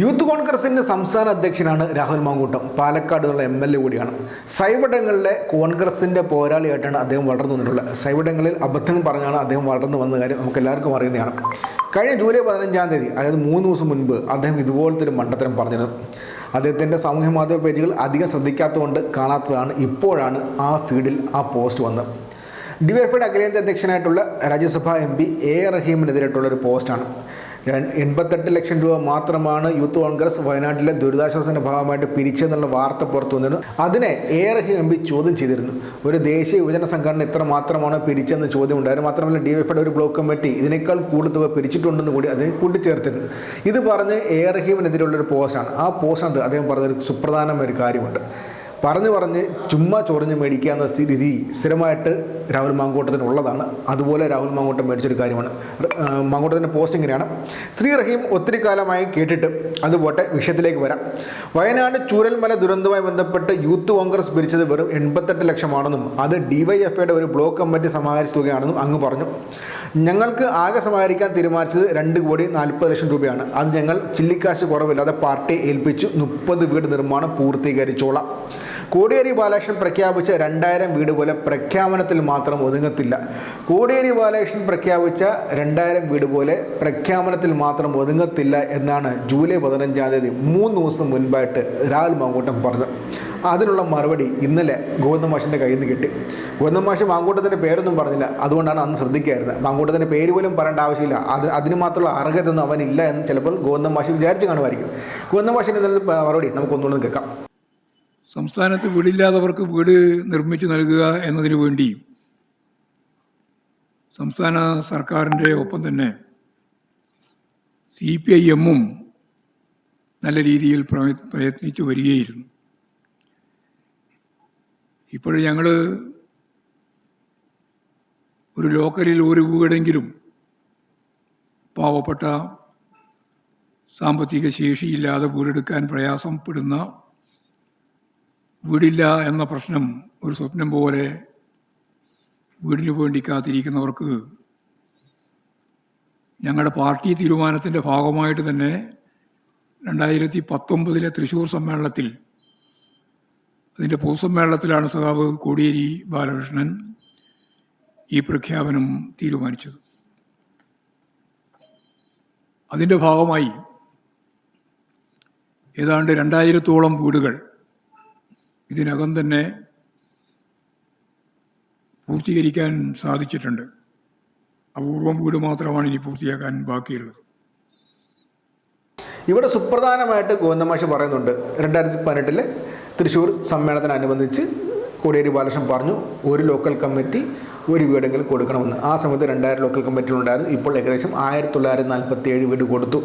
Youth കോൺഗ്രസിന്റെ സംസ്ഥാന അധ്യക്ഷനാണ് രാഹുൽ മാങ്കൂട്ടം. പാലക്കാട് ഉള്ള എം എൽ എ കൂടിയാണ്. സൈവിടങ്ങളിലെ കോൺഗ്രസിന്റെ പോരാളിയായിട്ടാണ് അദ്ദേഹം വളർന്നു വന്നിട്ടുള്ളത്. സൈവിടങ്ങളിൽ അബദ്ധങ്ങൾ പറഞ്ഞാണ് അദ്ദേഹം വളർന്നു വന്ന കാര്യം നമുക്ക് എല്ലാവർക്കും അറിയുന്നതാണ്. കഴിഞ്ഞ ജൂലൈ പതിനഞ്ചാം തീയതി അതായത് മൂന്ന് ദിവസം മുൻപ് അദ്ദേഹം ഇതുപോലത്തെ ഒരു മണ്ടത്തരം പറഞ്ഞിരുന്നു അദ്ദേഹത്തിന്റെ സാമൂഹ്യ മാധ്യമ പേജുകൾ അധികം ശ്രദ്ധിക്കാത്തതുകൊണ്ട് കാണാത്തതാണ് ഇപ്പോഴാണ് ആ ഫീഡിൽ ആ പോസ്റ്റ് വന്നത്. ഡിവൈഎഫ്ഐയുടെ അഖിലേന്ത്യാ അധ്യക്ഷനായിട്ടുള്ള രാജ്യസഭാ എം പി എ റഹീമിനെതിരായിട്ടുള്ള ഒരു പോസ്റ്റാണ്. എൺപത്തെട്ട് ലക്ഷം രൂപ മാത്രമാണ് യൂത്ത് കോൺഗ്രസ് വയനാട്ടിലെ ദുരിതാശ്വാസത്തിന്റെ ഭാഗമായിട്ട് പിരിച്ചെന്നുള്ള വാർത്ത പുറത്തു വന്നിരുന്നു. അതിനെ എ റഹീം എം പി ചോദ്യം ചെയ്തിരുന്നു. ഒരു ദേശീയ യുവജന സംഘടന ഇത്ര മാത്രമാണ് പിരിച്ചെന്ന് ചോദ്യം ഉണ്ടായിരുന്നു. മാത്രമല്ല ഡി വൈ ഒരു ബ്ലോക്ക് കമ്മിറ്റി ഇതിനേക്കാൾ കൂടുതൽ തുക പിരിച്ചിട്ടുണ്ടെന്ന് കൂടി അദ്ദേഹം കൂട്ടിച്ചേർത്തിരുന്നു. ഇത് പറഞ്ഞ് എ റഹീമിനെതിരെയുള്ള ഒരു പോസ്റ്റാണ്. ആ പോസ്റ്റിനകത്ത് അദ്ദേഹം പറഞ്ഞൊരു സുപ്രധാനമായ ഒരു കാര്യമുണ്ട്. പറഞ്ഞു പറഞ്ഞ് ചുമ്മാ ചൊറിഞ്ഞ് മേടിക്കുക എന്ന രീതി സ്ഥിരമായിട്ട് രാഹുൽ മാങ്കൂട്ടത്തിന് ഉള്ളതാണ്. അതുപോലെ രാഹുൽ മാങ്കൂട്ടം മേടിച്ചൊരു കാര്യമാണ്. മാങ്കൂട്ടത്തിന്റെ പോസ്റ്റ് ഇങ്ങനെയാണ്. ശ്രീ റഹീം ഒത്തിരി കാലമായി കേട്ടിട്ട് അതുപോട്ടെ വിഷയത്തിലേക്ക് വരാം. വയനാട് ചൂരൽമല ദുരന്തവുമായി ബന്ധപ്പെട്ട് യൂത്ത് കോൺഗ്രസ് പിരിച്ചത് വെറും എൺപത്തെട്ട് ലക്ഷമാണെന്നും അത് ഡിവൈഎഫ്ഐയുടെ ഒരു ബ്ലോക്ക് കമ്മിറ്റി സമാഹരിച്ച തുകയാണെന്നും അങ്ങ് പറഞ്ഞു. ഞങ്ങൾക്ക് ആകെ സമാഹരിക്കാൻ തീരുമാനിച്ചത് രണ്ട് കോടി നാൽപ്പത് ലക്ഷം രൂപയാണ്. അത് ഞങ്ങൾ ചില്ലിക്കാശ് കുറവില്ലാതെ പാർട്ടി ഏൽപ്പിച്ചു. മുപ്പത് വീട് നിർമ്മാണം പൂർത്തീകരിച്ചോളാം. കോടിയേരി ബാലകൃഷ്ണൻ പ്രഖ്യാപിച്ച രണ്ടായിരം വീട് പോലെ പ്രഖ്യാപനത്തിൽ മാത്രം ഒതുങ്ങത്തില്ല. കോടിയേരി ബാലകൃഷ്ണൻ പ്രഖ്യാപിച്ച രണ്ടായിരം വീട് പോലെ പ്രഖ്യാപനത്തിൽ മാത്രം ഒതുങ്ങത്തില്ല എന്നാണ് ജൂലൈ പതിനഞ്ചാം തീയതി മൂന്ന് ദിവസം മുൻപായിട്ട് രാഹുൽ മാങ്കൂട്ടം പറഞ്ഞത്. അതിനുള്ള മറുപടി ഇന്നലെ ഗോവിന്ദ മാഷിന്റെ കയ്യിൽ നിന്ന് കിട്ടി. ഗോവിന്ദ മാഷ് മാങ്കൂട്ടത്തിന്റെ പേരൊന്നും പറഞ്ഞില്ല. അതുകൊണ്ടാണ് അന്ന് ശ്രദ്ധിക്കായിരുന്നത്. മാങ്കൂട്ടത്തിന്റെ പേര് പോലും പറയേണ്ട ആവശ്യമില്ല. അത് അതിന് മാത്രമുള്ള അർഹതയൊന്നും അവനില്ല എന്ന് ചിലപ്പോൾ ഗോവിന്ദ മാഷ് വിചാരിച്ച് കാണുമായിരിക്കും. ഗോവിന്ദ മാഷിന്റെ മറുപടി നമുക്കൊന്നുകൂടെ കേൾക്കാം. സംസ്ഥാനത്ത് വീടില്ലാത്തവർക്ക് വീട് നിർമ്മിച്ചു നൽകുക എന്നതിനു വേണ്ടി സംസ്ഥാന സർക്കാരിന്റെ ഒപ്പം തന്നെ സി പി ഐ എമ്മും നല്ല രീതിയിൽ പ്രയത്നിച്ചു വരികയായിരുന്നു. ഇപ്പോൾ ഞങ്ങൾ ഒരു ലോക്കലിൽ ഒരു വീടെങ്കിലും പാവപ്പെട്ട സാമ്പത്തിക ശേഷിയില്ലാതെ വീടെടുക്കാൻ പ്രയാസപ്പെടുന്ന വീടില്ല എന്ന പ്രശ്നം ഒരു സ്വപ്നം പോലെ വീടിന് വേണ്ടി കാത്തിരിക്കുന്നവർക്ക് ഞങ്ങളുടെ പാർട്ടി തീരുമാനത്തിന്റെ ഭാഗമായിട്ട് തന്നെ രണ്ടായിരത്തി പത്തൊമ്പതിലെ തൃശ്ശൂർ സമ്മേളനത്തിൽ അതിന്റെ പൊതുസമ്മേളനത്തിലാണ് സഖാവ് കോടിയേരി ബാലകൃഷ്ണൻ ഈ പ്രഖ്യാപനം തീരുമാനിച്ചത്. അതിന്റെ ഭാഗമായി ഏതാണ്ട് രണ്ടായിരത്തോളം വീടുകൾ ഇതിനകം തന്നെ പൂർത്തീകരിക്കാൻ സാധിച്ചിട്ടുണ്ട്. അപൂർവം വീട് മാത്രമാണ് ഇനി പൂർത്തിയാക്കാൻ ബാക്കിയുള്ളത്. ഇവിടെ സുപ്രധാനമായിട്ട് ഗോവിന്ദമാഷ് പറയുന്നുണ്ട്. രണ്ടായിരത്തി പതിനെട്ടിലെ തൃശ്ശൂർ സമ്മേളനത്തിനനുബന്ധിച്ച് കോടിയേരി ബാലകൃഷ്ണൻ പറഞ്ഞു ഒരു ലോക്കൽ കമ്മിറ്റി ഒരു വീടെങ്കിലും കൊടുക്കണമെന്ന്. ആ സമയത്ത് രണ്ടായിരം ലോക്കൽ കമ്മിറ്റികൾ ഉണ്ടായിരുന്നു. ഇപ്പോൾ ഏകദേശം ആയിരത്തി തൊള്ളായിരത്തി നാൽപ്പത്തി ഏഴ് വീട് കൊടുത്തു.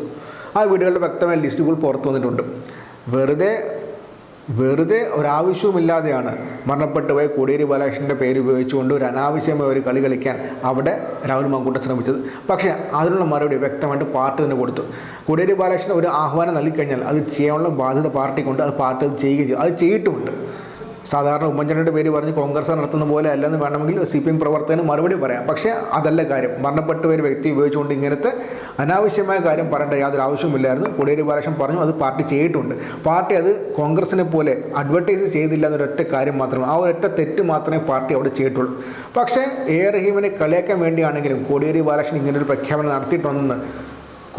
ആ വീടുകളുടെ വ്യക്തമായ ലിസ്റ്റുകൾ പുറത്തു വന്നിട്ടുണ്ട്. വെറുതെ വെറുതെ ഒരാവശ്യവുമില്ലാതെയാണ് മരണപ്പെട്ട് പോയ കോടിയേരി ബാലകൃഷ്ണന്റെ പേര് ഉപയോഗിച്ചുകൊണ്ട് ഒരു അനാവശ്യമായ ഒരു കളി കളിക്കാൻ അവിടെ രാഹുൽ മങ്കൂട്ടം ശ്രമിച്ചത്. പക്ഷേ അതിനുള്ള മറുപടി വ്യക്തമായിട്ട് പാർട്ടി തന്നെ കൊടുത്തു. കോടിയേരി ബാലകൃഷ്ണൻ ഒരു ആഹ്വാനം നൽകിക്കഴിഞ്ഞാൽ അത് ചെയ്യാനുള്ള ബാധ്യത പാർട്ടിക്കുണ്ട്. അത് പാർട്ടി അത് ചെയ്യുകയും ചെയ്യും. അത് ചെയ്തിട്ടുമുണ്ട്. സാധാരണ ഉമ്മൻചാണ്ടിയുടെ പേര് പറഞ്ഞ് കോൺഗ്രസ് നടത്തുന്ന പോലെ അല്ലെന്ന് വേണമെങ്കിൽ സി പി എം പ്രവർത്തകന് മറുപടി പറയാം. പക്ഷേ അതല്ല കാര്യം. മരണപ്പെട്ട ഒരു വ്യക്തി ഉപയോഗിച്ചുകൊണ്ട് ഇങ്ങനത്തെ അനാവശ്യമായ കാര്യം പറയേണ്ട യാതൊരു ആവശ്യമില്ലായിരുന്നു കോടിയേരി ബാലകൃഷ്ണൻ പറഞ്ഞു അത് പാർട്ടി ചെയ്തിട്ടുണ്ട്. പാർട്ടി അത് കോൺഗ്രസിനെ പോലെ അഡ്വർട്ടൈസ് ചെയ്തില്ല എന്നൊരൊറ്റ കാര്യം മാത്രമേ ആ ഒരൊറ്റ തെറ്റ് മാത്രമേ പാർട്ടി അവിടെ ചെയ്തിട്ടുള്ളൂ. പക്ഷേ എ റഹീമിനെ കളിയാക്കാൻ വേണ്ടിയാണെങ്കിലും കോടിയേരി ബാലകൃഷ്ണൻ ഇങ്ങനൊരു പ്രഖ്യാപനം നടത്തിയിട്ടുണ്ടെന്ന്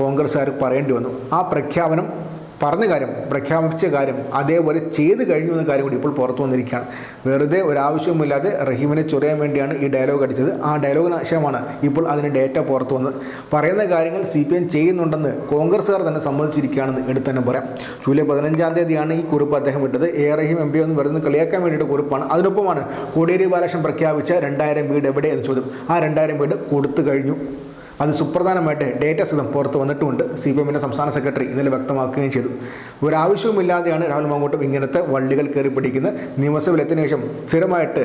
കോൺഗ്രസ്സുകാർ പറയേണ്ടി വന്നു. ആ പ്രഖ്യാപനം പറഞ്ഞ കാര്യം പ്രഖ്യാപിച്ച കാര്യം അതേപോലെ ചെയ്ത് കഴിഞ്ഞു എന്ന കാര്യം കൂടി ഇപ്പോൾ പുറത്തു വന്നിരിക്കുകയാണ്. വെറുതെ ഒരാവശ്യവുമില്ലാതെ റഹീമിനെ ചൊറിയാൻ വേണ്ടിയാണ് ഈ ഡയലോഗ് അടിച്ചത്. ആ ഡയലോഗിന് ശേഷമാണ് ഇപ്പോൾ അതിന് ഡേറ്റ പുറത്തു വന്നത്. പറയുന്ന കാര്യങ്ങൾ സി പി എം ചെയ്യുന്നുണ്ടെന്ന് കോൺഗ്രസ്സുകാർ തന്നെ സമ്മതിച്ചിരിക്കുകയാണെന്ന് എടുത്തു തന്നെ പറയാം. ജൂലൈ പതിനഞ്ചാം തീയതിയാണ് ഈ കുറിപ്പ് അദ്ദേഹം വിട്ടത് എ. റഹീം എം പി ഒന്ന് വെറുതെ കളിയാക്കാൻ വേണ്ടിയിട്ട് കുറിപ്പാണ്. അതിനൊപ്പമാണ് കോടിയേരി ബാലകൃഷ്ണൻ പ്രഖ്യാപിച്ച രണ്ടായിരം വീട് എവിടെ എന്ന് ചോദ്യം. ആ രണ്ടായിരം വീട് കൊടുത്തു കഴിഞ്ഞു. അത് സുപ്രധാനമായിട്ട് ഡേറ്റ സഹിതം പുറത്ത് വന്നിട്ടുമുണ്ട്. സി പി എമ്മിന്റെ സംസ്ഥാന സെക്രട്ടറി ഇന്നലെ വ്യക്തമാക്കുകയും ചെയ്തു. ഒരാവശ്യവുമില്ലാതെയാണ് രാഹുൽ മാങ്കൂട്ടം ഇങ്ങനത്തെ വള്ളികൾ കയറി പിടിക്കുന്നത്. നിയമസഭയിൽ എത്തിയ ശേഷം സ്ഥിരമായിട്ട്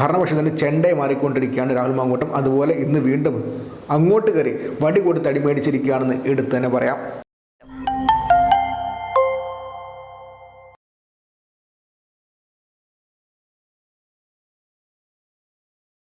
ഭരണപക്ഷത്തിന്റെ ചെണ്ടയെ മാറിക്കൊണ്ടിരിക്കുകയാണ് രാഹുൽ മാങ്കൂട്ടം. അതുപോലെ ഇന്ന് വീണ്ടും അങ്ങോട്ട് കയറി വടി കൊടുത്ത് അടിമേടിച്ചിരിക്കുകയാണെന്ന് എടുത്ത് തന്നെ പറയാം.